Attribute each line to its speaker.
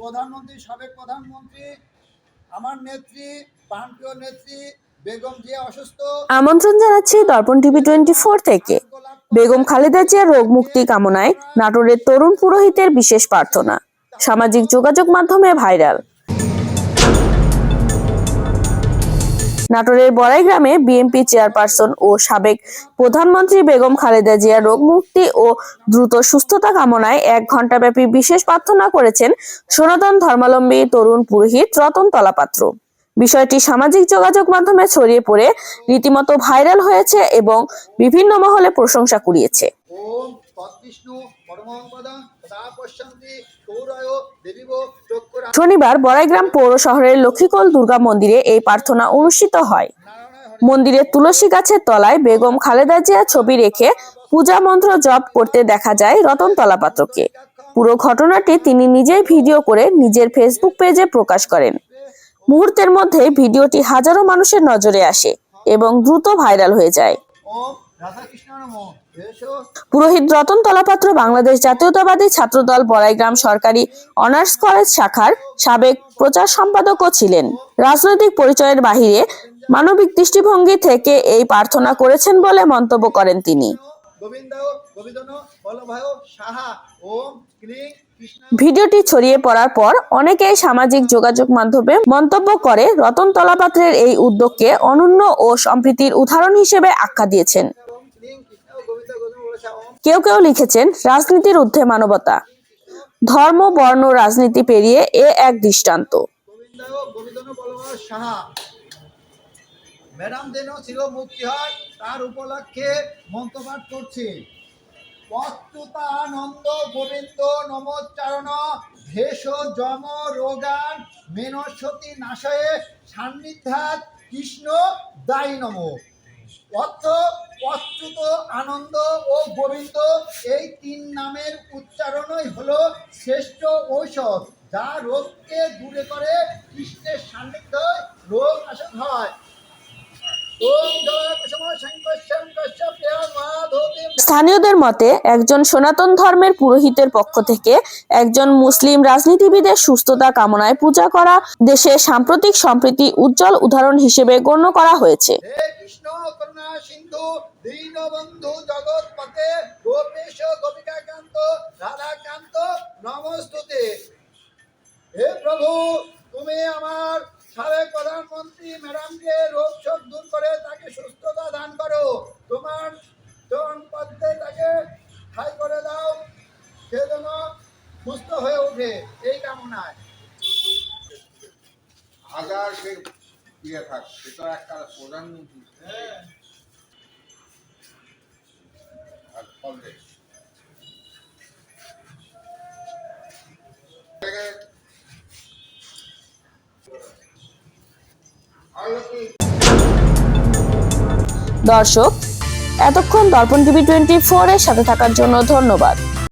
Speaker 1: প্রধানমন্ত্রী, সাবেক প্রধানমন্ত্রী, আমার নেত্রী প্রাণপ্রিয় নেত্রী, বেগম জিয়া অসুস্থ।
Speaker 2: আমন্ত্রণ জানাচ্ছি দর্পণ টিভি টোয়েন্টি ফোর থেকে। বেগম খালেদা জিয়ার রোগ মুক্তি কামনায় নাটোরের তরুণ পুরোহিতের বিশেষ প্রার্থনা। সামাজিক যোগাযোগ মাধ্যমে ভাইরাল। নাটোরের বড়াই গ্রামে বিএনপি চেয়ারপারসন ও সাবেক প্রধানমন্ত্রী বেগম খালেদা জিয়া রোগ মুক্তি ও দ্রুত সুস্থতা কামনায় এক ঘণ্টাব্যাপী বিশেষ প্রার্থনা করেছেন সনাতন ধর্মাবলম্বী তরুণ পুরোহিত রতন তলাপাত্র। বিষয়টি সামাজিক যোগাযোগ মাধ্যমে ছড়িয়ে পড়ে, রীতিমতো ভাইরাল হয়েছে এবং বিভিন্ন মহলে প্রশংসা কুড়িয়েছে।
Speaker 1: ওম তৎবিষ্ণু পরমপদং সদা পশ্যন্তি গৌরায় দেবীব
Speaker 2: শনিবার বড়াইগ্রাম পৌর শহরের লক্ষ্মীকোল দুর্গা মন্দিরে এই প্রার্থনা অনুষ্ঠিত হয়। মন্দিরের তুলসী গাছের তলায় বেগম খালেদা জিয়া ছবি রেখে পূজা মন্ত্র জপ করতে দেখা যায় রতন তলাপাত্রকে পুরো ঘটনাটি তিনি নিজেই ভিডিও করে নিজের ফেসবুক পেজে প্রকাশ করেন। মুহূর্তের মধ্যে ভিডিওটি হাজারো মানুষের নজরে আসে এবং দ্রুত ভাইরাল হয়ে যায়।
Speaker 1: এসো
Speaker 2: পুরোহিত রতন তলাপাত্র, বাংলাদেশ জাতীয়তাবাদী ছাত্রদল, বড়াইগ্রাম সরকারি অনার্স কলেজ শাখার সাবেক প্রচার সম্পাদকও ছিলেন। রাজনৈতিক পরিচয়ের বাহিরে মানবিক দৃষ্টিভঙ্গি থেকে এই প্রার্থনা করেছেন বলে মন্তব্য করেন তিনি। ভিডিওটি ছড়িয়ে পড়ার পর অনেকেই সামাজিক যোগাযোগ মাধ্যমে মন্তব্য করে রতন তলাপাত্রের এই উদ্যোগকে অনন্য ও সম্প্রীতির উদাহরণ হিসেবে আখ্যা দিয়েছেন
Speaker 1: ওম ক্লিং কৃষ্ণ গোবিন্দ গোবিন্দ বলসা ওম
Speaker 2: কেউ কেউ লিখেছেন রাজনীতির ঊর্ধ্বে মানবতা। ধর্ম, বর্ণ, রাজনীতি পেরিয়ে এ এক দৃষ্টান্ত।
Speaker 1: ম্যাডাম যেন চির মুক্তি হয়, তার উপলক্ষে মন্ত্রপাঠ করছি। অচ্যুতানন্দ গোবিন্দ নমোচ্চারণ, ভেষ যম রোগান মেনসতী নাশয়ে সান্নিধ্যাত কৃষ্ণ দায়ী নম। অর্থ অচ্যুত আনন্দ ও গোবিন্দ এই তিন নামের উচ্চারণই হলো শ্রেষ্ঠ ঔষধ যা রোগকে দূরে করে কৃষ্ণের সান্নিধ্য রোগ নাশক হয়।
Speaker 2: স্থানীয়দের মতে একজন সনাতন ধর্মের পুরোহিতের পক্ষ থেকে একজন মুসলিম রাজনীতিবিদের সুস্থতা কামনায় পূজা করা দেশের সাম্প্রতিক সম্প্রীতি উজ্জ্বল উদাহরণ হিসেবে গণ্য করা হয়েছে।
Speaker 1: সিন্ধু দীনবন্ধু জগৎপতে গোপেশ গোপিকাকান্ত রাধাকান্ত নমস্তুতে। হে প্রভু তুমি আমার সাবেক প্রধানমন্ত্রী ম্যাডামকে রোগ শোক দূর করে তাকে সুস্থতা দান করো। তোমার জন পদ্মে তাকে ঠাই করে দাও। সে যেন সুস্থ হয়ে ওঠে এই কামনায়।
Speaker 3: হাজার সে ইয়ে থাক সে তো একটা প্রধানমন্ত্রী।
Speaker 2: দর্শক এতক্ষণ দর্পণ টিভি টোয়েন্টি ফোর এর সাথে থাকার জন্য ধন্যবাদ।